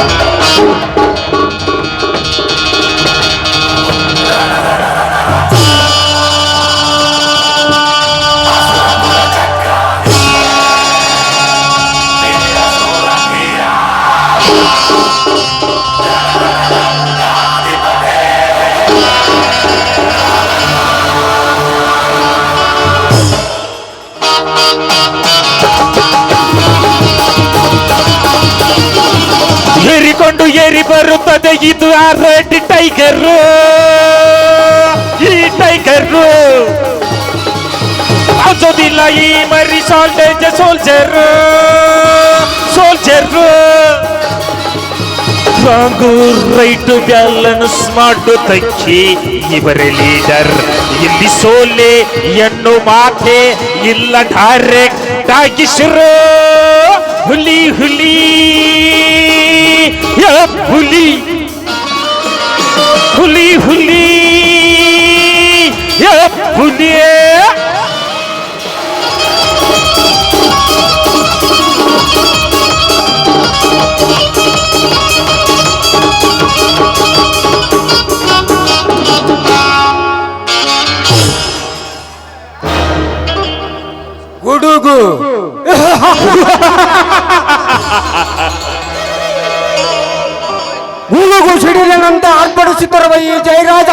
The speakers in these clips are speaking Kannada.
Música ಇದು ಆ ರೆಡ್ ಟೈಗರ್. ಈ ಟೈಗರ್. ಅಜೋದಿಲ್ಲ ಈ ಮರಿ ಸಾಲ್ಟೇಜ್ soldier. Soldier. Wrong right balance ತಕ್ಕಿ ಇವರ ಲೀಡರ್. ಇಲ್ಲಿ ಸೋಲೆ ಎನ್ನು ಮಾತೆ ಇಲ್ಲ ಡೈರೆಕ್ಟ್ ಆಗಿ ಶುರು. ಹುಲಿ ಹುಲಿ. ಹುಲಿ. ಹುಲಿ ಹುಲಿ ಯ ಹುಲಿಯೇ ಗುಡುಗು ಗುಡುಗು ಸಿಡಿಲಿನಂತ ಆರ್ಭಡಿಸುತ್ತಿರುವ ಈ ಜಯರಾಜ!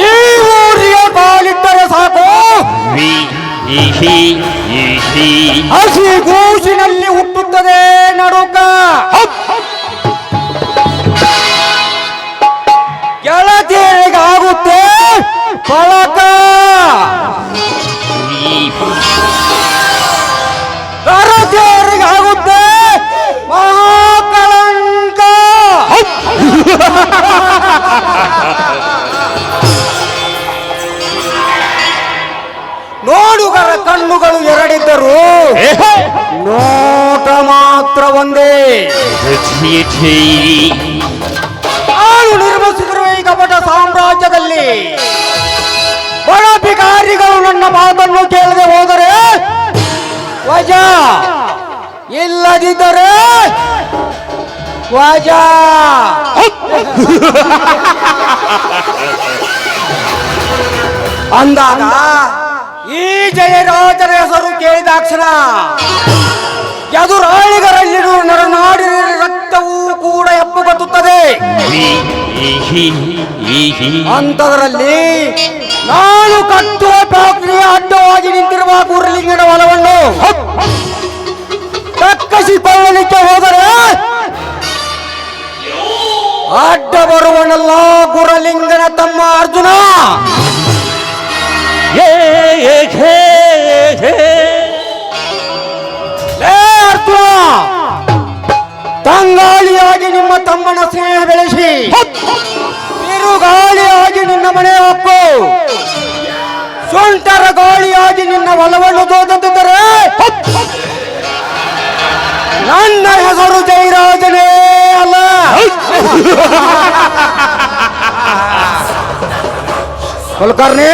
ಈ ಊರಿಗೆ ಕಾಲಿಟ್ಟರೆ ಸಾಕು! ಹಸಿ ಗೂಸಿನಲ್ಲಿ ಹುಟ್ಟುತ್ತದೆ ನಡುಕ! ಗೆಳತಿಯರಿಗಾಗುತ್ತೆ ಬಳಕ ನೋಡುಗರ ಕಣ್ಣುಗಳು ಎರಡಿದ್ದರು ನೋಟ ಮಾತ್ರ ಒಂದೇ. ಆಳು ನಿರ್ಮಿಸಿದರು ನಿರ್ಮಿಸಿರುವ ಈ ಕಪಟ ಸಾಮ್ರಾಜ್ಯದಲ್ಲಿ. ಬಡ ಭಿಕಾರಿಗಳು ನನ್ನ ಮಾತನ್ನು ಕೇಳದೆ ಹೋದರೆ ವಜಾ ಇಲ್ಲದಿದ್ದರೆ ವಜಾ! ಅಂದಾಗ ಈ ಜಯರಾಜರ ಹೆಸರು ಕೇಳಿದಾಕ್ಷಣ. ಎದುರಾಳಿಗರಲ್ಲಿರುವ ನರನಾಡಿನ ರಕ್ತವೂ ಕೂಡ ಎಪ್ಪುಗಟ್ಟುತ್ತದೆ ಅಂತದರಲ್ಲಿ ನಾನು ಕಟ್ಟುವ ಫ್ಯಾಕ್ಟರಿಯ ಅಡ್ಡವಾಗಿ ಅಡ್ಡ ಬರುವನಲ್ಲ ಗುರಲಿಂಗನ ತಮ್ಮ ಅರ್ಜುನ. ಅರ್ಜುನ. ತಂಗಾಳಿಯಾಗಿ ನಿಮ್ಮ ತಮ್ಮನ ಸ್ನೇಹ ಬೆಳೆಸಿ. ಬಿರುಗಾಳಿಯಾಗಿ ನಿನ್ನ ಮನೆ ಹಕ್ಕು ಸುಂಟರ ಗಾಳಿಯಾಗಿ ನಿನ್ನ ಹೊಲವನ್ನು ದೋದುತ್ತಿದ್ದರೆ ನನ್ನ ಹೆಸರು ಜೈರಾಜನೇ ಅಲ್ಲ. ಕುಲಕರ್ಣಿ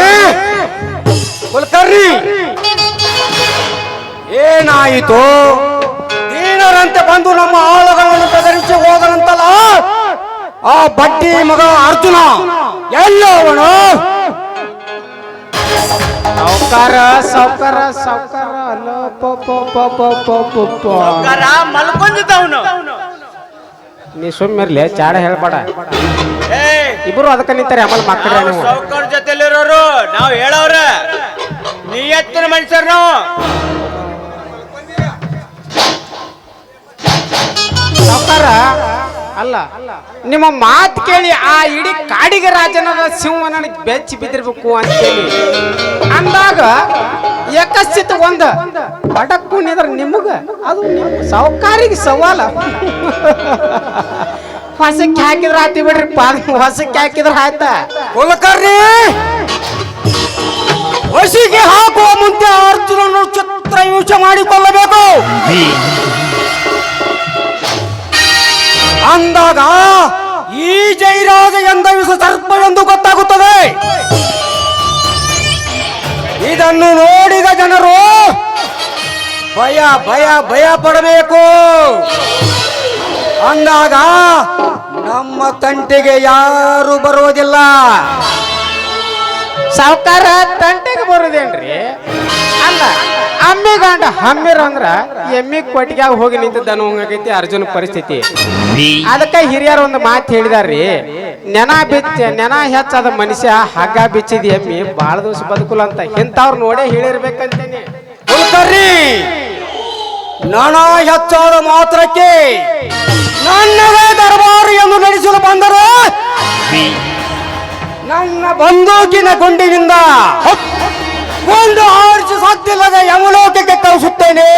ಕುಲಕರ್ಣಿ ಏನಾಯಿತು? ದೀನರಂತೆ ಬಂದು ನಮ್ಮ ಆಳುಗಳನ್ನು ಬೆದರಿಸಿ ಹೋದನಂತಲ್ಲ? ಆ ಬಡ್ಡಿ ಮಗ ಅರ್ಜುನ ಎಲ್ಲವನು ಸಾವ್ಕಾರ ಸಾವ್ಕಾರ ಸಾವ್ಕಾರ ಅಲ್ಲ ಪ ಪ ಪ ಪ ಪ ಪ. ಮಲ್ಕೊಂಡಿದ್ದವನು. ನೀ ಸುಮ್ಮಿರ್ಲಿ ಚಾಡ ಹೇಳ್ಬೇಡ. ಇಬ್ರು ಅದಕ್ಕೆ ನಿಂತಾರೆ ಆಮೇಲೆ ಮಕ್ಕಳ ನಾವು ಸಾವ್ಕಾರ ಜೊತೆಲಿರೋರು ನಾವು ಹೇಳೋರ ನೀ ಎತ್ತಿನ ಮನುಷ್ಯರು ನಾವು. ಸಾವ್ಕಾರ ಅಲ್ಲ ನಿಮ್ಮ ಮಾತು ಕೇಳಿ ಆ ಇಡೀ ಕಾಡಿಗೆ ರಾಜನ ಸಿಂಹ ನನಗೆ ಬೆಚ್ಚಿ ಬಿದ್ದಿರ್ಬೇಕು ಅಂತೇಳಿ. ಅಂದಾಗ ಏಕಶ್ಚಿತ ಒಂದ. ಬಡಕ್ಕೂ ನಿದ್ರ ನಿಮಗ. ಅದು ಸಾವುಕಾರಿಗೆ ಸವಾಲ. ಹೊಸಕ್ಕೆ ಹಾಕಿದ್ರೆ ಆತಿ ಬಿಡ್ರಿ ಪಾದ ಹೊಸಕ್ಕೆ ಹಾಕಿದ್ರೆ ಆಯ್ತಾ. ಕುಲಕರ್ಣಿ! ಹೊಸಿಗೆ ಹಾಕುವ ಮುಂದೆ ಅರ್ಜುನ ಚಿತ್ರ ಯೂಚ ಮಾಡಿಕೊಳ್ಳಬೇಕು. ಅಂದಾಗ ಈ ಜೈರಾಜ ಎಂದ ಸರ್ಪ ಎಂದು ಗೊತ್ತಾಗುತ್ತದೆ. ಇದನ್ನು ನೋಡಿದ ಜನರು ಭಯ ಭಯ ಭಯ ಪಡಬೇಕು. ಅಂದಾಗ ನಮ್ಮ ತಂಟೆಗೆ ಯಾರು ಬರುವುದಿಲ್ಲ. ಸಾವುಕಾರ ತಂಟೆಗೆ ಬರೋದೇನ್ರಿ ಅಲ್ಲ ಅಮ್ಮಿ ಗಂಡ ಹಮ್ಮಿರ ಅಂದ್ರ ಎಮ್ಮಿ ಕೊಟ್ಟಿಗೆ ಹೋಗಿ ನಿಂತಿದ್ದಾನು ಹೋಗೈತಿ ಅರ್ಜುನ ಪರಿಸ್ಥಿತಿ. ಅದಕ್ಕೆ ಹಿರಿಯರು ಒಂದು ಮಾತು ಹೇಳಿದಾರ್ರಿ. ನೆನ ಬಿಚ್ಚ ನೆನ ಹೆಚ್ಚಾದ ಮನುಷ್ಯ ಹಗ್ಗ ಬಿಚ್ಚಿದ ಎಮ್ಮಿ ಬಾಳ ದಿವಸ ಬದುಕುಲ ಅಂತ ಇಂಥವ್ರು ನೋಡೇ ಹೇಳಿರ್ಬೇಕಂತೇನೆ. ನನ ಹೆಚ್ಚಾದ ಮಾತ್ರಕ್ಕೆ ನನ್ನದೇ ದರ್ಬಾರು ಎಂದು ನಡೆಸಲು ಬಂದರು. ನನ್ನ ಬಂದೂಕಿನ ಗುಂಡಿನಿಂದ ಒಂದು ಆರ್ಚು ಸಾಧ್ಯವಾದ ಯಮಲೋಕಕ್ಕೆ ಕಳಿಸುತ್ತೇನೆ.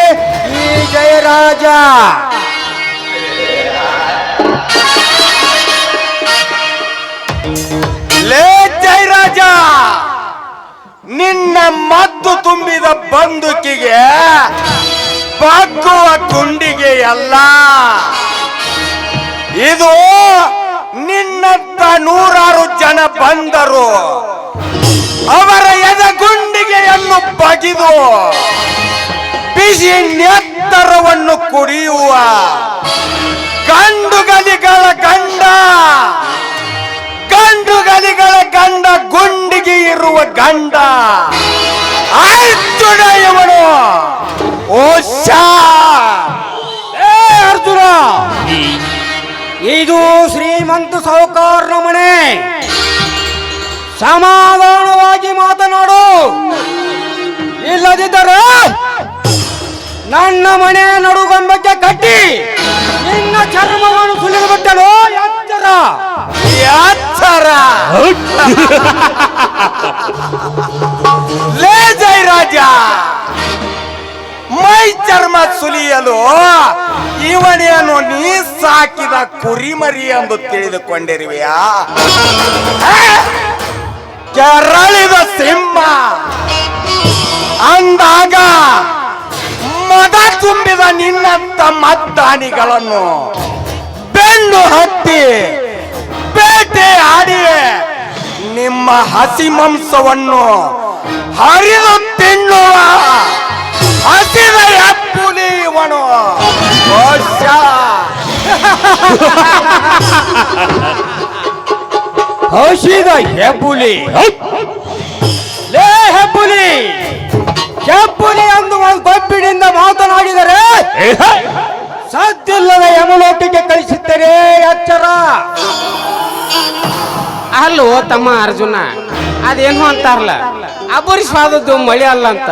ಈ ಜಯರಾಜ! ಬಗ್ಗುವ ಗುಂಡಿಗೆ ಅಲ್ಲ ಇದು ನಿನ್ನತ್ತ ನೂರಾರು ಜನ ಬಂದರು. ಅವರ ಎದ ಗುಂಡಿಗೆಯನ್ನು ಬಗಿದು ಬಿಸಿ ನೆತ್ತರವನ್ನು ಕುಡಿಯುವ. ಗಂಡುಗಲಿಗಳ ಗಂಡ ಗಂಡುಗಲಿಗಳ ಗಂಡ ಗುಂಡಿಗೆ ಇರುವ ಗಂಡ. ಆಯ್ತು ಇವನು ಓಶಾ ಏ ಅರ್ಜುನ! ಇದು ಶ್ರೀಮಂತ ಸಾಹುಕಾರನ ಮನೆ. ಸಮಾಧಾನವಾಗಿ ಮಾತನಾಡು. ಇಲ್ಲದಿದ್ದರೆ ನನ್ನ ಮನೆ ನಡುಗಂಬಕ್ಕೆ ಕಟ್ಟಿ ನಿನ್ನ ಚರ್ಮವನ್ನು ಸುಲಿದು ಬಿಟ್ಟಲು ಎಚ್ಚರ ಲೇ ಜಯರಾಜ. ಮೈ ಚರ್ಮ ಸುಲಿಯಲು ಇವನೇನು ನೀ ಸಾಕಿದ ಕುರಿಮರಿ ಎಂದು ತಿಳಿದುಕೊಂಡಿರುವೆಯಾ? ಕೆರಳಿದ ಸಿಂಹ ಅಂದಾಗ ಮದ ತುಂಬಿದ ನಿನ್ನಂತ ಮದ್ದಾನಿಗಳನ್ನು ಬೆನ್ನು ಹತ್ತಿ ಬೇಟೆ ಆಡಿ ನಿಮ್ಮ ಹಸಿ ಮಾಂಸವನ್ನು ಹರಿದು ತಿನ್ನುವ ಹಸಿದ ಹೆಪ್ಪುಲಿ ಇವನು ಘೋಷ. ಹಸಿದ ಹೆಬ್ಬುಲಿ. ಲೇ ಹೆಬ್ಬುಲಿ. ಹೆಬ್ಬುಲಿ ಎಂದು ಒಂದು ಗೊಬ್ಬಿನಿಂದ ಮಾತನಾಡಿದರೆ ಸದ್ದಿಲ್ಲದ ಯಮಲೋಕಕ್ಕೆ ಕಳಿಸುತ್ತೇನೆ ಎಚ್ಚರ ಅಲ್ಲೋ ತಮ್ಮ ಅರ್ಜುನ ಅದೇನು ಅಂತಾರಲ್ಲ? ಅಪರಿಸ್ವಾದದ್ದು ಮಳೆ ಅಲ್ಲ ಅಂತ.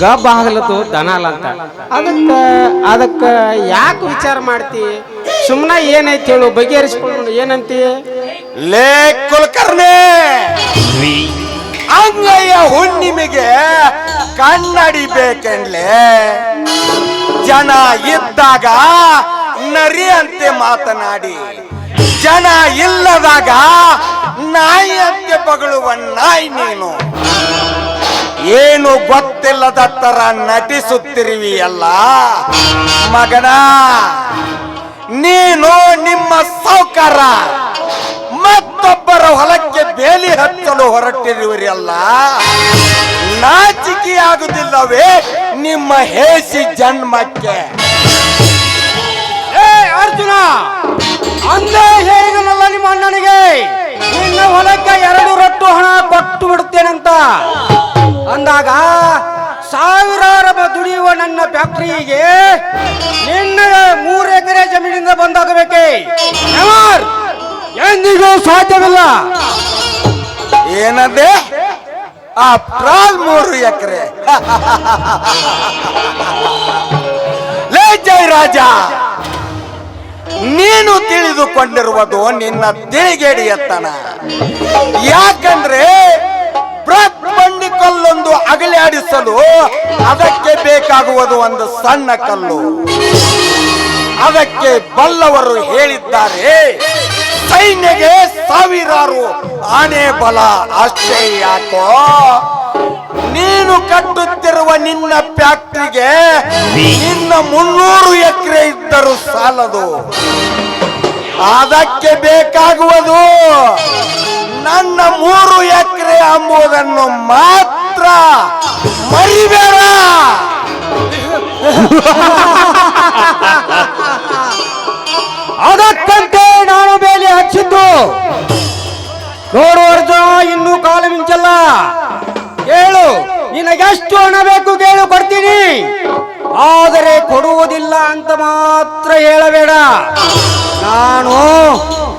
ಗಬ್ಬ ಆಗಲತ್ತು ದನ ಅಲ್ಲ ಅಂತ. ಅದಕ್ಕ ಅದಕ್ಕ ಯಾಕೆ ವಿಚಾರ ಮಾಡ್ತಿ? ಸುಮ್ಮನೆ ಏನೈತಿ ಹೇಳು ಬಗೆಹರಿಸ್ಕೊಂಡು ಏನಂತಿ? ಲೇ ಕುಲಕರ್ಣಿ! ಅಂಗಯ್ಯ ಹುಣ್ಣಿಮೆಗೆ ಕನ್ನಡಿ ಬೇಕೆಂಡ್ಲೆ? ಜನ ಇದ್ದಾಗ ನರಿ ಅಂತೆ ಮಾತನಾಡಿ ಜನ ಇಲ್ಲದಾಗ ನಾಯಿ ಅಂತೆ ಬಗಳುವ ನಾಯಿ ನೀನು. ಏನು ಗೊತ್ತಿಲ್ಲದ ತರ ನಟಿಸುತ್ತಿರುವಿ ಅಲ್ಲ? ಮಗನ, ನೀನು ನಿಮ್ಮ ಸೌಕರ ಮತ್ತೊಬ್ಬರ ಹೊಲಕ್ಕೆ ಬೇಲಿ ಹಚ್ಚಲು ಹೊರಟಿರುವಿರಿ ಅಲ್ಲ? ನಾಚಿಕೆಯಾಗುವುದಿಲ್ಲವೇ ನಿಮ್ಮ ಹೇಸಿ ಜನ್ಮಕ್ಕೆ? ಏ ಅರ್ಜುನ, ಅಂದೇ ಹೇಳಿದನಲ್ಲ ಫ್ಯಾಕ್ಟರಿಗೆ ನಿನ್ನ ಮೂರು ಎಕರೆ ಜಮೀನಿಂದ ಬಂದಾಗಬೇಕೆ! ಎಂದಿಗೂ ಸಾಧ್ಯವಿಲ್ಲ. ಏನದೆ? ಆ ಪ್ರಾಲ್ ಮೂರು ಎಕರೆ. ಲೇ ಜಯರಾಜ, ನೀನು ತಿಳಿದುಕೊಂಡಿರುವುದು ನಿನ್ನ ತಿಳಿಗೇಡಿಯತ್ತನ ಯಾಕಂದ್ರೆ ಬೃಹತ್ ಕಲ್ಲೊಂದು ಅಗಲಾಡಿಸಲು ಅದಕ್ಕೆ ಬೇಕಾಗುವುದು ಒಂದು ಸಣ್ಣ ಕಲ್ಲು. ಅದಕ್ಕೆ ಬಲ್ಲವರು ಹೇಳಿದ್ದಾರೆ ಸೈನ್ಯಗೆ ಸಾವಿರಾರು ಆನೆ ಬಲ. ಅಷ್ಟೇ ಯಾಕೋ? ನೀನು ಕಟ್ಟುತ್ತಿರುವ ನಿನ್ನ ಫ್ಯಾಕ್ಟ್ರಿಗೆ ನಿನ್ನ ಮುನ್ನೂರು ಎಕರೆ ಇದ್ದರೂ ಸಾಲದು. ಅದಕ್ಕೆ ಬೇಕಾಗುವುದು ನನ್ನ ಮೂರು ಎಕರೆ ಎಂಬುದನ್ನು ಮಾತ್ರ ಮರಿಬೇಡ. ಅದಕ್ಕಂತೆ ನಾನು ಬೇಲಿ ಹಚ್ಚಿದ್ದು. ನೋಡು ಅರ್ಜುನ, ಇನ್ನೂ ಕಾಲು ಮಿಂಚಲ್ಲ. ಕೇಳು, ನಿನಗೆಷ್ಟು ಹಣ ಬೇಕು ಕೇಳು, ಕೊಡ್ತೀನಿ. ಆದರೆ ಕೊಡುವುದಿಲ್ಲ ಅಂತ ಮಾತ್ರ ಹೇಳಬೇಡ. ನಾನು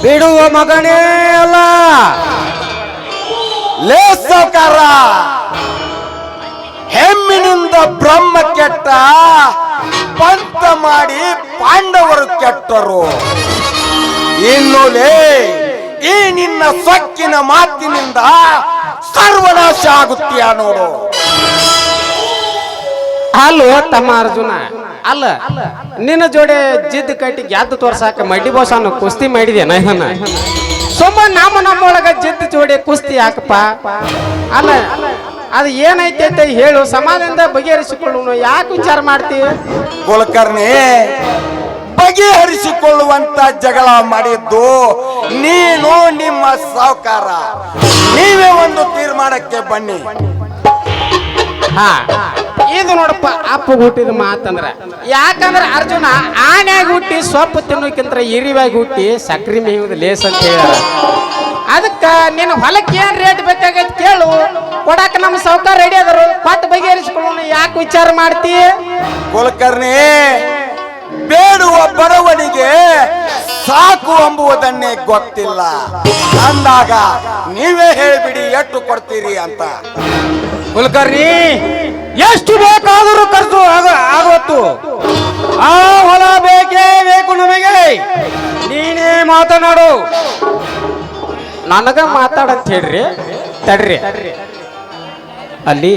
ಬಿಡುವ ಮಗನೇ ಅಲ್ಲ. ಲೇ ಸಾವ್ಕಾರ ಹೆಮ್ಮಿನಿಂದ ಬ್ರಹ್ಮ ಕೆಟ್ಟ ಪಂತ ಮಾಡಿ ಪಾಂಡವರು ಕೆಟ್ಟರು. ಇನ್ನು ಲೇ, ಈ ನಿನ್ನ ಸೊಕ್ಕಿನ ಮಾತಿನಿಂದ ಸರ್ವನಾಶ ಆಗುತ್ತೀಯ ನೋಡು. ಅಲ್ಲೋ ತಮ್ಮ ಅರ್ಜುನ. ಅಲ್ಲ ನಿನ್ನ ಜೋಡೆ ಜಿದ್ ಕಟ್ಟಿ ಗೆದ್ದು ತೋರ್ಸಾಕ ಮಡ್ಡಿ ಬೋಸನ್ನು ಕುಸ್ತಿ ಮಾಡಿದ್ಯಾ ನಾನು ಸುಮ್ಮ ನಮ್ಮ ನಮ್ಮೊಳಗ ಜಿದ್ದ ಜೋಡಿ ಕುಸ್ತಿ ಯಾಕಪ್ಪ? ಅಲ್ಲ ಅದು ಏನೈತೆ ಅಂತ ಹೇಳು ಸಮಾಧಾನದ ಬಗೆಹರಿಸಿಕೊಳ್ಳುವ ಯಾಕೆ ವಿಚಾರ ಮಾಡ್ತೀವಿ ಕುಲಕರ್ಣಿ ಬಗೆಹರಿಸಿಕೊಳ್ಳುವಂತ ಜಗಳ ಮಾಡಿದ್ದು ನೀನು ನಿಮ್ಮ ಸಾವುಕಾರ. ನೀವೇ ಒಂದು ತೀರ್ಮಾನಕ್ಕೆ ಬನ್ನಿ. ಹಾ. ಇದು ನೋಡಪ್ಪ, ಅಪ್ಪ ಹುಟ್ಟಿದ ಮಾತಂದ್ರ. ಯಾಕಂದ್ರ ಅರ್ಜುನ ಆನ್ಯಾಗ ಹುಟ್ಟಿ, ಸೊಪ್ಪು ತಿನ್ನೋಕ್ಕಿಂತ ಇರಿವಾಗಿ ಹುಟ್ಟಿ, ಸಕ್ರಿ ಮೇಯುವುದು ಲೇಸ್ ಅಂತ ಹೇಳ ಅದಕ್ಕ ನಿನ್ನ ಹೊಲಕ್ಕೆ ಏನ್ ರೇಟ್ ಬೇಕಾಗೈತಿ ಕೇಳು. ಕೊಡಾಕ ನಮ್ಮ ಸಾವುಕಾರ ರೆಡಿ ಅದರು. ಕೊಟ್ಟು ಬಗೆಹರಿಸ್ಕೊಳ್ಳೋಣ, ಯಾಕೆ ವಿಚಾರ ಮಾಡ್ತಿ? ಕುಲಕರ್ಣಿ, ಬೇಡುವ ಬಡವನಿಗೆ ಸಾಕು ಎಂಬುವುದನ್ನೇ ಗೊತ್ತಿಲ್ಲ. ಅಂದಾಗ ನೀವೇ ಹೇಳಿಬಿಡಿ ಎಷ್ಟು ಕೊಡ್ತೀರಿ ಅಂತ. ಕುಲಕರ್ಣಿ ಎಷ್ಟು ಬೇಕಾದರೂ ಖರ್ಚು ಆಗ ಆಗುವತ್ತು ಆ ಹೊಲ ಬೇಕೇ ಬೇಕು ನಮಗೆ. ನೀನೇ ಮಾತನಾಡು. ನನಗ ಮಾತಾಡಂತ ಹೇಳ್ರಿ, ತಡ್ರಿ. ಅಲ್ಲಿ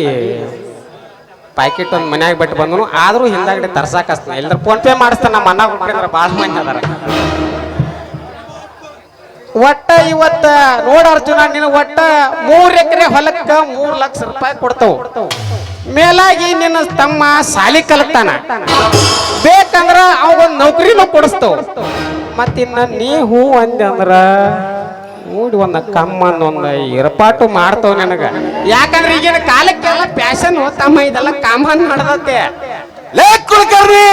ಪ್ಯಾಕೆಟ್ ಒಂದು ಮನ್ಯಾಗ ಬಿಟ್ಟು ಬಂದನು. ಆದ್ರೂ ಹಿಂದಾಗಡೆ ತರ್ಸಾಕಸ್ತಾನೆ ಎಲ್ಲರೂ ಫೋನ್ ಪೇ ಮಾಡಿಸ್ತಾನೆ, ನಮ್ಮ ಅಣ್ಣ ಬಾಸ್ ಭಾಳ ಮಂದಿ ಅದಾರ. ಒಟ್ಟ ಇವತ್ತ ನೋಡ ಅರ್ಜುನ ನಿನ್ನ ಒಟ್ಟ ಮೂರ್ ಎಕರೆ ಹೊಲಕ್ಕ ಮೂರ್ ಲಕ್ಷ ರೂಪಾಯಿ ಕೊಡ್ತಾವ. ಮೇಲಾಗಿ ನಿನ್ನ ತಮ್ಮ ಸಾಲಿ ಕಲಿತಾನ. ಬೇಕಂದ್ರ ಅವಂಗೊಂದ್ ನೌಕರಿನೂ ಕೊಡಿಸ್ತಾವ. ಮತ್ತಿನ್ನ ನೀ ಹೂ ಅಂದೆ ಅಂದ್ರ ನೋಡಿ ಒಂದ ಕಮ್ಮ ಒಂದ ಇರಪಾಟು ಮಾಡ್ತಾವ ನನಗ. ಯಾಕಂದ್ರೆ ಈಗಿನ ಕಾಲಕ್ಕೆಲ್ಲ ಪ್ಯಾಶನ್ ತಮ್ಮ ಇದೆಲ್ಲ ಕಾಮನ್ ಮಾಡದತ್ತೆ ಲೇ ಕುಲಕರ್ಣಿ!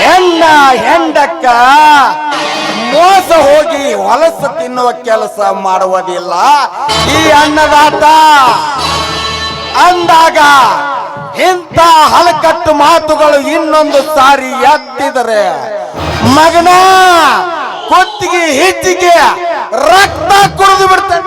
ಹೆಣ್ಣ ಹೆಂಡಕ್ಕ ಮೋಸ ಹೋಗಿ ಹೊಲಸ ತಿನ್ನುವ ಕೆಲಸ ಮಾಡುವುದಿಲ್ಲ. ಈ ಅನ್ನದಾತ ಅಂದಾಗ ಇಂಥ ಹಲಕಟ್ಟು ಮಾತುಗಳು ಇನ್ನೊಂದು ಸಾರಿ ಎತ್ತಿದರೆ ಮಗನ ಕೊತ್ತಿಗೆ ಹೆಚ್ಚಿಗೆ ರಕ್ತ ಕುಡಿದು ಬಿಡ್ತಾನೆ.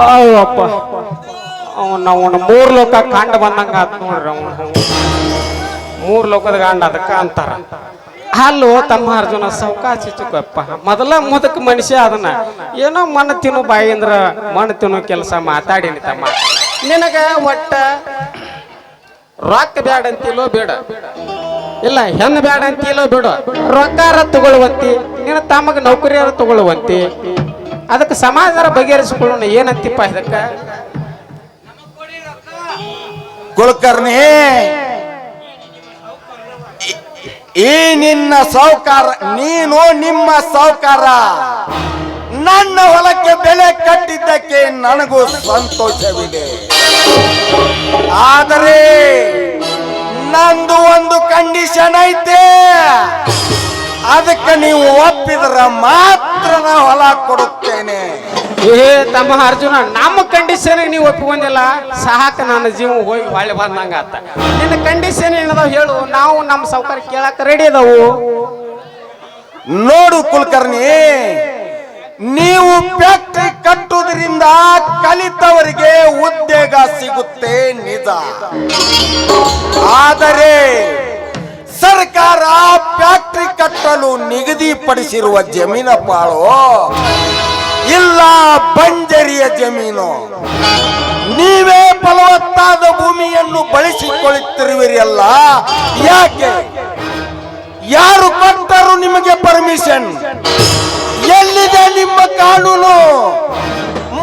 ಅಯ್ಯಪ್ಪ ಅವನ ಅವನ ಮೂರು ಲೋಕ ಕಾಂಡ ಬಂದಂಗ ಆತ್ ನೋಡ್ರಿ ಅವನು. ಮೂರು ಲೋಕದ ಕಾಂಡ ಅದಕ್ಕ ಅಂತಾರ. ಅಲ್ಲೋ ತಮ್ಮ ಅರ್ಜುನ, ಸೌಕಾಸಿ ಚಿಕ್ಕಪ್ಪ. ಮೊದಲ ಮುದಕ್ ಮನುಷ್ಯ ಅದನ್ನ. ಏನೋ ಮಣ್ಣು ತಿನ್ನು ಬಾಯಿಂದ್ರ ಮಣ್ಣು ತಿನ್ನು ಕೆಲಸ ಮಾತಾಡಿನಿ ತಮ್ಮ. ನಿನಗ ಒಟ್ಟ ರೊಕ್ಕ ಬೇಡ ಅಂತಿಲ್ಲೋ ಬೇಡ. ಇಲ್ಲ, ಹೆಣ್ಣು ಬ್ಯಾಡ ಅಂತಿಲ್ಲೋ ಬೇಡ. ರೊಕ್ಕಾರ ತಗೊಳ್ಳುವಂತಿ ನಿನ್ನ ತಮ್ಮಗ ನೌಕರಿಯಾರ ತಗೊಳ್ಳುವಂತಿ ಅದಕ್ಕೆ ಸಮಾಧಾನ ಬಗೆಹರಿಸಿಕೊಳ್ಳೋಣ. ಏನಂತಿಪ್ಪ ಇದಕ್ಕೆ? ಕುಲಕರ್ಣಿ ಈ- ನಿನ್ನ ಸೌಕಾರ ನೀನು ನಿಮ್ಮ ಸೌಕಾರ ನನ್ನ ಹೊಲಕ್ಕೆ ಬೆಲೆ ಕಟ್ಟಿದ್ದಕ್ಕೆ ನನಗೂ ಸಂತೋಷವಿದೆ. ಆದರೆ ನಂದು ಒಂದು ಕಂಡೀಷನ್ ಐತೆ. ಅದಕ್ಕೆ ನೀವು ಒಪ್ಪಿದ್ರ ಮಾತ್ರ ನಾ ಹೊಲ ಕೊಡುತ್ತೇನೆ. ಏ ತಮ್ಮ ಅರ್ಜುನ ನಮ್ಮ ಕಂಡೀಷನ್ ನೀವು ಒಪ್ಪಿಕೊಂಡಿಲ್ಲ ಸಾಕ ನನ್ನ ಜೀವ ಹೋಗಿ ಹೊಳೆ ಬಂದಂಗ ಆತ. ನಿನ್ನ ಕಂಡೀಷನ್ ಏನದಾವ ಹೇಳು ನಾವು ನಮ್ಮ ಸೌಕರ್ಯ ಕೇಳಕ್ ರೆಡಿ ಅದಾವು. ನೋಡು ಕುಲಕರ್ಣಿ ನೀವು ಫ್ಯಾಕ್ಟ್ರಿ ಕಟ್ಟುವುದರಿಂದ ಕಲಿತವರಿಗೆ ಉದ್ಯೋಗ ಸಿಗುತ್ತೆ ನಿಜ. ಆದರೆ ಸರ್ಕಾರ ಫ್ಯಾಕ್ಟ್ರಿ ಕಟ್ಟಲು ನಿಗದಿಪಡಿಸಿರುವ ಜಮೀನ ಪಾಳು. ಇಲ್ಲ, ಬಂಜರಿಯ ಜಮೀನು. ನೀವೇ ಫಲವತ್ತಾದ ಭೂಮಿಯನ್ನು ಬಳಸಿಕೊಳ್ಳುತ್ತಿರುವಿರಲ್ಲ ಯಾಕೆ? ಯಾರು ಕೊಟ್ಟರು ನಿಮಗೆ ಪರ್ಮಿಷನ್? ಎಲ್ಲಿದೆ ನಿಮ್ಮ ಕಾನೂನು?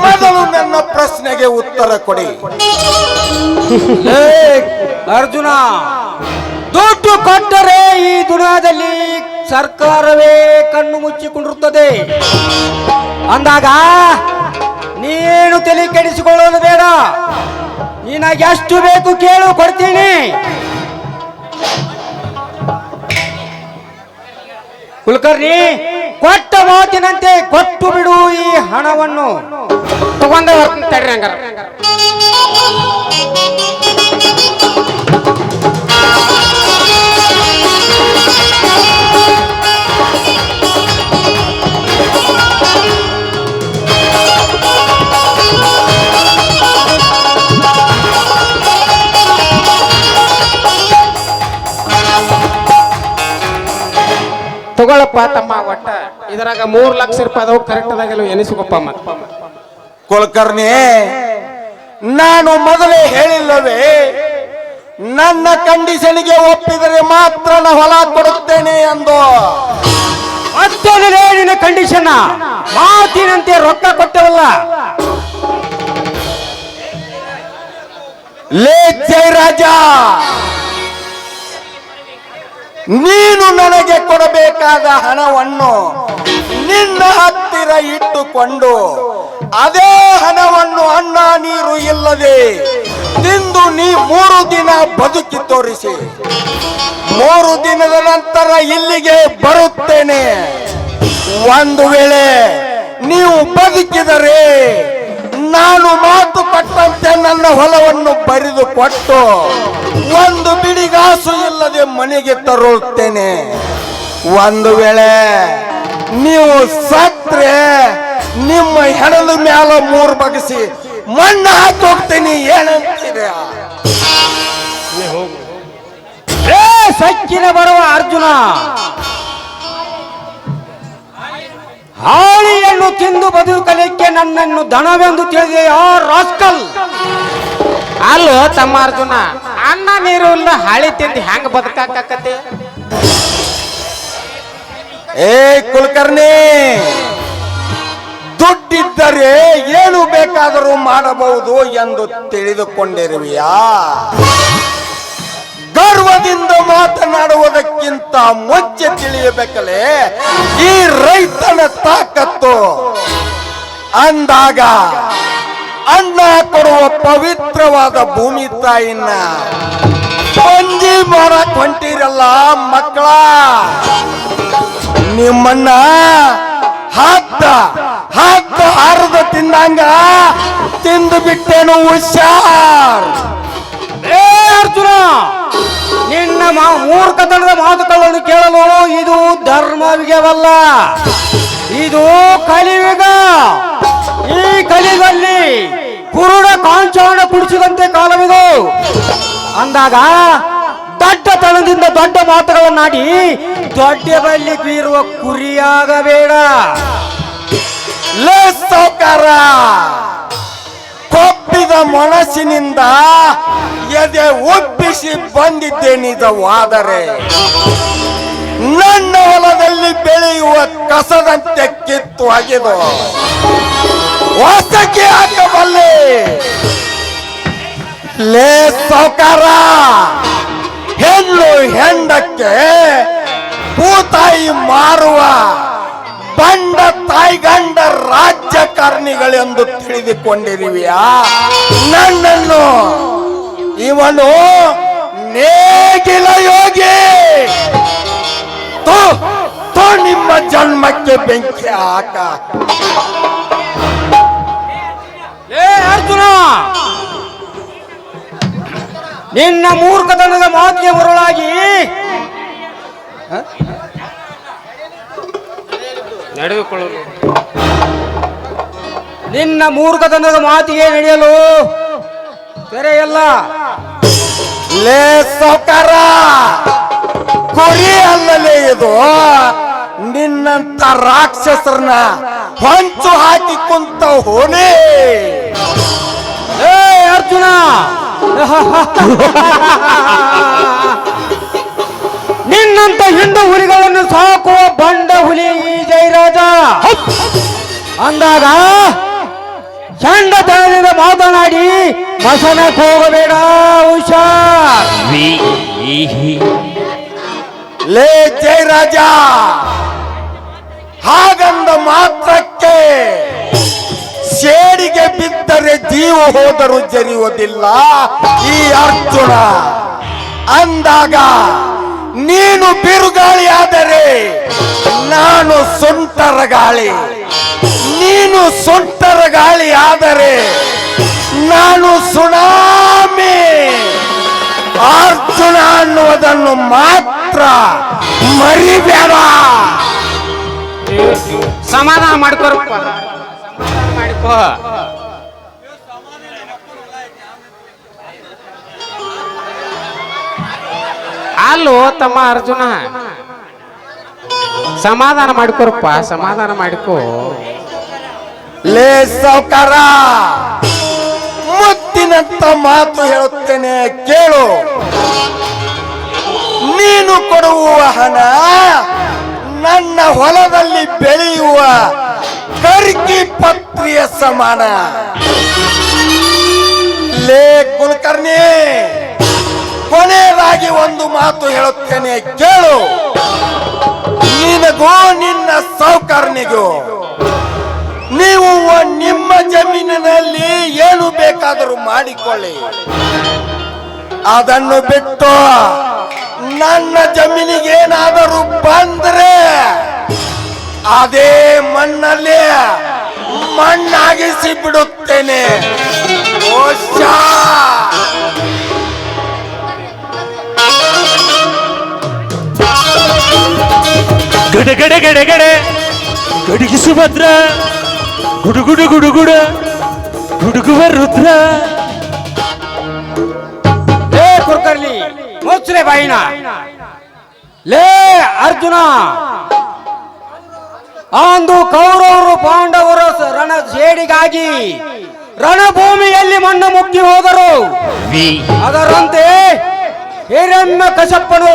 ಮೊದಲು ನನ್ನ ಪ್ರಶ್ನೆಗೆ ಉತ್ತರ ಕೊಡಿ. ಅರ್ಜುನ ದುಡ್ಡು ಕೊಟ್ಟರೆ ಈ ದುನಿಯಾದಲ್ಲಿ ಸರ್ಕಾರವೇ ಕಣ್ಣು ಮುಚ್ಚಿಕೊಂಡಿರುತ್ತದೆ. ಅಂದಾಗ, ನೀನು ತಲೆ ಕೆಡಿಸಿಕೊಳ್ಳೋದು ಬೇಡ. ನಿನಗೆ ಎಷ್ಟು ಬೇಕು ಕೇಳು, ಕೊಡ್ತೀನಿ. ಕುಲಕರ್ಣಿ, ಕೊಟ್ಟ ಮಾತಿನಂತೆ ಕೊಟ್ಟು ಬಿಡು ಈ ಹಣವನ್ನು. ತಗೊಂಡ ಬರ್ತೀನಿ ತಡ್ರಿ ಹಂಗಾರ. ತಗೊಳಪ್ಪ ತಮ್ಮ ಒಟ್ಟ. ಇದ್ರಾಗ ಮೂರ್ ಲಕ್ಷ ರೂಪಾಯಿ ಅದಾವ ಕರೆಕ್ಟ್ ಅದಾಗೆಲ್ಲ ಎನಿಸ್ಕೊಪ್ಪ ಮತ್ತ ಕುಲಕರ್ಣಿ ನಾನು ಮೊದಲೇ ಹೇಳಿಲ್ಲವೇ ನನ್ನ ಕಂಡೀಷನ್ಗೆ ಒಪ್ಪಿದರೆ ಮಾತ್ರ ನಾ ಹೊಲ ಕೊಡುತ್ತೇನೆ ಎಂದು ಮತ್ತೊಂದು ನಿನ್ನ ಕಂಡೀಷನ್ ಮಾತಿನಂತೆ ರೊಕ್ಕ ಕೊಟ್ಟವಲ್ಲ. ಲೇ ಜಯರಾಜ ನೀನು ನನಗೆ ಕೊಡಬೇಕಾದ ಹಣವನ್ನು ನಿನ್ನ ಹತ್ತಿರ ಇಟ್ಟುಕೊಂಡು ಅದೇ ಹಣವನ್ನು ಅನ್ನ ನೀರು ಇಲ್ಲದೆ ತಿಂದು ನೀ ಮೂರು ದಿನ ಬದುಕಿ ತೋರಿಸಿ. ಮೂರು ದಿನದ ನಂತರ ಇಲ್ಲಿಗೆ ಬರುತ್ತೇನೆ. ಒಂದು ವೇಳೆ ನೀವು ಬದುಕಿದರೆ ನಾನು ಮಾತು ಕೊಟ್ಟಂತೆ ನನ್ನ ಹೊಲವನ್ನು ಬರಿದು ಕೊಟ್ಟು ಒಂದು ಬಿಡಿಗಾಸು ಇಲ್ಲದೆ ಮನೆಗೆ ತರುತ್ತೇನೆ ಒಂದು ವೇಳೆ ನೀವು ಸತ್ರೆ ನಿಮ್ಮ ಹೆಣದ ಮ್ಯಾಲ ಮೂರು ಬಗಸಿ ಮಣ್ಣು ಹಾಕಿ ಹೋಗ್ತೀನಿ ಏನಂತೀರ? ಏ ಸಕ್ಕಿನ ಬರುವ ಅರ್ಜುನ. ಹಾಳಿಯನ್ನು ತಿಂದು ಬದುಕಲಿಕ್ಕೆ ನನ್ನನ್ನು ದಣವೆಂದು ತಿಳಿದೆಯಾ ರಾಸ್ಕಲ್. ಅಲ್ಲೋ ತಮ್ಮ ಅರ್ಜುನ, ಅನ್ನ ನೀರು ಇಲ್ಲ, ಹಾಳಿ ತಿಂದು ಹೆಂಗ ಬದುಕಾಕತಿ ಏ ಕುಲಕರ್ಣಿ, ದುಡ್ಡಿದ್ದರೆ ಏನು ಬೇಕಾದರೂ ಮಾಡಬಹುದು ಎಂದು ತಿಳಿದುಕೊಂಡಿರುವಿಯಾ? ಗರ್ವದಿಂದ ಮಾತನಾಡುವುದಕ್ಕಿಂತ ಮುಂಚೆ ತಿಳಿಯಬೇಕಲೇ? ಈ ರೈತನ ತಾಕತ್ತು ಅಂದಾಗ ಅನ್ನ ಕೊಡುವ ಪವಿತ್ರವಾದ ಭೂಮಿ ತಾಯಿನ. ಪಂಜಿ ಮಾರಕ್ ಹೊಂಟಿರಲ್ಲ ಮಕ್ಕಳ. ನಿಮ್ಮನ್ನ ಹಾಕ್ತ ಹಾಕ್ತ ಅರ್ಧ ತಿಂದಂಗ ತಿಂದು ಬಿಟ್ಟೇನು ಹುಷಾರ್. ಏ ಅರ್ಜುನ, ನಿನ್ನ ಮಾ ಮಾತು ಮಾತುಗಳನ್ನು ಕೇಳಲು ಇದು ಧರ್ಮವಿಗೆವಲ್ಲ ಇದು ಕಲಿಯುಗ. ಈ ಕಲಿಯಲ್ಲಿ ಕುರುಡ ಕಾಂಚಾಣ ಕುಡಿಸಿದಂತೆ ಕಾಲವಿದು. ಅಂದಾಗ ದಡ್ಡತನದಿಂದ ದೊಡ್ಡ ಮಾತುಗಳನ್ನಾಡಿ ದೊಡ್ಡ ಬಲ್ಲಿ ಬೀರುವ ಕುರಿಯಾಗಬೇಡ. ಲೇ ಸಾವ್ಕಾರ, ಕೊಪ್ಪಿದ ಮನಸ್ಸಿನಿಂದ ಎದೆ ಒಪ್ಪಿಸಿ ಬಂದಿದ್ದೇನಿದವಾದರೆ ನನ್ನ ಹೊಲದಲ್ಲಿ ಬೆಳೆಯುವ ಕಸದಂತೆ ಕಿತ್ತು ಅಗೆದು. ಹೊಸಕ್ಕೆ ಹಾಕಬಲ್ಲೆ ಲೇ ಸೌಕಾರ ಹೆಣ್ಣು ಹೆಂಡಕ್ಕೆ ಭೂತಾಯಿ ಮಾರುವ ಬಂಡ ತಾಯ್ಗಂಡ ರಾಜ್ಯಕಾರಣಿಗಳೆಂದು ತಿಳಿದುಕೊಂಡಿರುವಿಯಾ? ನನ್ನನ್ನು ಇವನು ನೇಗಿಲ ಯೋಗಿ. ತೋ ನಿಮ್ಮ ಜನ್ಮಕ್ಕೆ ಬೆಂಕಿ ಹಾಕ. ಏ ಅರ್ಜುನ! ನಿನ್ನ ಮೂರ್ಖತನದ ಮಾತಿಗೆ ಮರುಳಾಗಿ. ನಡೆದುಕೊಳ್ಳಲು ನಿನ್ನ ಮೂರ್ಖತನದ ಮಾತಿಗೆ ನಡೆಯಲು ತೆರೆಯಲ್ಲ ಲೇ ಸೌಕಾರ ಕುರಿ ಅಲ್ಲಲೇ ಇದು. ನಿನ್ನಂತ ರಾಕ್ಷಸರನ್ನ ಹೊಂಚು ಹಾಕಿ ಕುಂತ ಹೋನೆ ಏ ಅರ್ಜುನ! ನಿನ್ನಂತ ಹಿಂಡು ಹುಲಿಗಳನ್ನು ಸಾಕುವ ಬಂಡ ಹುಲಿ ಜಯರಾಜ. ಅಂದಾಗ ಚಂಡತನದಿಂದ ಮಾತನಾಡಿ ಮಸನಕ್ಕೆ ಹೋಗಬೇಡ ಹುಷಾರ್ ಲೇ ಜಯರಾಜ! ಹಾಗಂದ ಮಾತ್ರಕ್ಕೆ ಸೇಡಿಗೆ ಬಿದ್ದರೆ ಜೀವ ಹೋದರೂ ಜರಿಯುವುದಿಲ್ಲ ಈ ಅರ್ಜುನ ಅಂದಾಗ, ನೀನು ಬಿರುಗಾಳಿಯಾದರೆ ನಾನು ಸುಂಟರ ಗಾಳಿ ನೀನು ಸುಂಟರ ಗಾಳಿ ಆದರೆ ನಾನು ಸುನಾಮಿ. ಅರ್ಜುನ ಅನ್ನುವುದನ್ನು ಮಾತ್ರ ಮರಿಬೇಡ. ಸಮಾಧಾನ ಮಾಡ್ಕೋರಪ್ಪ ಸಮಾಧಾನ ಮಾಡ್ಕೋ. ಅಲ್ಲೋ ತಮ್ಮ ಅರ್ಜುನ. ಸಮಾಧಾನ ಮಾಡ್ಕೋರಪ್ಪ ಸಮಾಧಾನ ಮಾಡ್ಕೋ. ಲೇ ಸೌಕಾರ ಮುತ್ತಿನಂತ ಮಾತು ಹೇಳುತ್ತೇನೆ ಕೇಳು. ನೀನು ಕೊಡುವ ಹಣ ನನ್ನ ಹೊಲದಲ್ಲಿ ಬೆಳೆಯುವ ಕರ್ಕಿ ಪತ್ರಿಯ ಸಮಾನ. ಲೇ ಕುಲಕರ್ಣಿ, ಕೊನೆಯದಾಗಿ ಒಂದು ಮಾತು ಹೇಳುತ್ತೇನೆ, ಕೇಳು. ನಿನಗೂ ನಿನ್ನ ಸೌಕರ್ಣಿಗೂ ನೀವು ನಿಮ್ಮ ಜಮೀನಿನಲ್ಲಿ ಏನು ಬೇಕಾದರೂ ಮಾಡಿಕೊಳ್ಳಿ. ಅದನ್ನು ಬಿಟ್ಟು ನನ್ನ ಜಮೀನಿಗೆ ಏನಾದರೂ ಬಂದ್ರೆ ಅದೇ ಮಣ್ಣಲ್ಲಿ ಮಣ್ಣಾಗಿಸಿ ಬಿಡುತ್ತೇನೆ. ಗಡಗಡೆ ಗಡ ಗಡ ಗಡ ಗಡಗಿಸು ಭದ್ರ. ಗುಡುಗುಡು ಗುಡುಗುಡ ಗುಡುಗುವ ರುದ್ರ. ಏ ಕುರ್ಕರ್ಲಿ! ಮುಚ್ಚ್ರೆ ಬಾಯಿನ ಲೇ ಅರ್ಜುನ! ಅಂದು ಕೌರವರು ಪಾಂಡವರು ರಣ ಸೇಡಿಗಾಗಿ ರಣಭೂಮಿಯಲ್ಲಿ ಮಣ್ಣು ಮುಕ್ಕಿ ಹೋದರು. ಅದರಂತೆ ಹಿರಣ್ಯ ಕಶಪ್ಪನು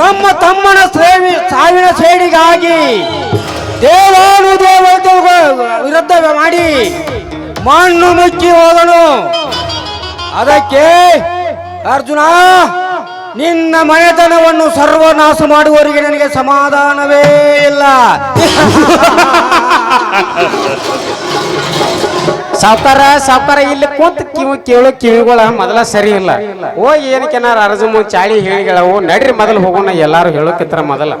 ತಮ್ಮ ತಮ್ಮನ ಸೇವಿ ಸಾವಿನ ಸೇಡಿಗಾಗಿ ದೇವಾನು ದೇವತೆಗಳ ವಿರುದ್ಧ ಮಾಡಿ ಮಣ್ಣು ಮುಚ್ಚಿ ಹೋದನು. ಅದಕ್ಕೆ ಅರ್ಜುನ ನಿನ್ನ ಮನೆತನವನ್ನು ಸರ್ವನಾಶ ಮಾಡುವವರಿಗೆ ನನಗೆ ಸಮಾಧಾನವೇ ಇಲ್ಲ. ಸಾವ್ಕಾರ ಸಾವ್ಕಾರ, ಇಲ್ಲಿ ಕೂತ್ ಕಿವಿ ಕೇಳೋ, ಕಿವಿಗಳ ಮೊದಲ ಸರಿ ಇಲ್ಲ. ಓ ಏನಕ್ಕೆ ನಾರು ಅರ್ಜುಮ ಚಾಳಿ ಹೇಳಿಗಳವು. ನಡ್ರಿ ಮೊದಲು ಹೋಗೋಣ, ಎಲ್ಲಾರು ಹೇಳೋಕಿತ್ರ ಮೊದಲ.